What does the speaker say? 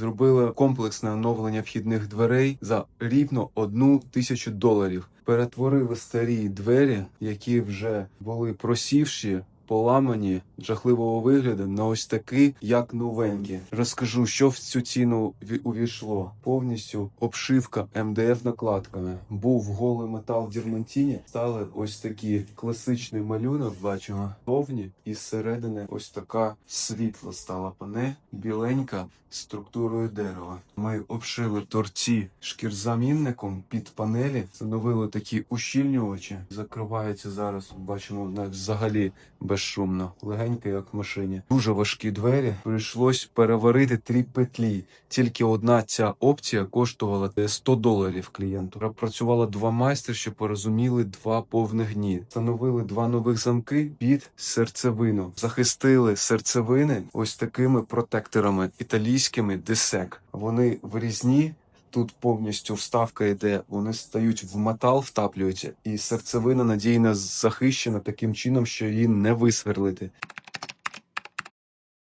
зробили комплексне оновлення вхідних дверей за рівно одну тисячу доларів. Перетворили старі двері, які вже були просівші. Поламані жахливого вигляду на ось такі, як новенькі. Розкажу, що в цю ціну увійшло. Повністю обшивка МДФ накладками. Був голий метал в дірмантіні. Стали ось такі класичний малюнок. Бачимо повні, і зсередини ось така світла стала пане, біленька структурою дерева. Ми обшили торці шкірзамінником під панелі, встановили такі ущільнювачі. Закривається зараз. Бачимо взагалі безшумно, легенько, як в машині. Дуже важкі двері. Прийшлось переварити три петлі. Тільки одна ця опція коштувала 100 доларів клієнту. Працювало два майстри, що порозуміли два повних дні. Встановили два нових замки під серцевину. Захистили серцевини ось такими протекторами італійськими десек. Вони вирізні. Тут повністю вставка йде, вони стають в метал, втаплюються, і серцевина надійно захищена таким чином, що її не висверлити.